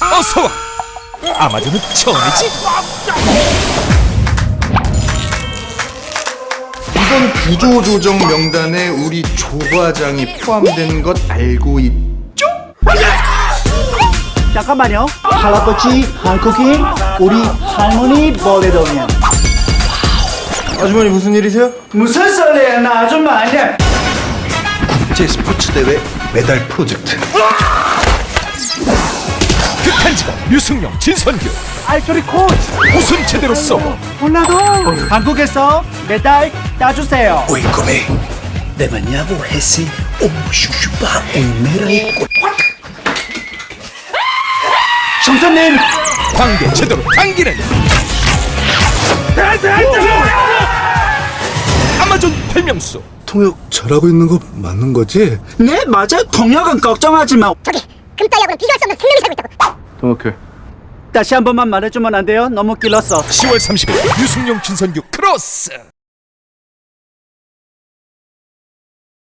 어서 와. 아마존은 처음이지? 이번 구조조정 명단에 우리 조과장이 포함된 것 알고 있... 잠깐만요. 할아버지 한국인 우리 할머니 모래동이야. 아주머니 무슨 일이세요? 무슨 소리야 나 아줌마 아니야. 국제 스포츠 대회 메달 프로젝트. 극한 직업 유승용 진선규. 알토리 코치. 웃음 제대로 써. 몰라도 한국에서 메달 따주세요. Mañana ese o chuchupa un mera 정선님! 관계 제대로 당기는 아마존 발명수 통역 잘하고 있는 거 맞는 거지? 네 맞아요. 통역은 걱정하지 마. 저기 금따위하고는 비교할 수 없는 생명이 살고 있다고 통역해 다시 한 번만 말해주면 안 돼요? 너무 길었어. 10월 30일 유승용 진선규 크로스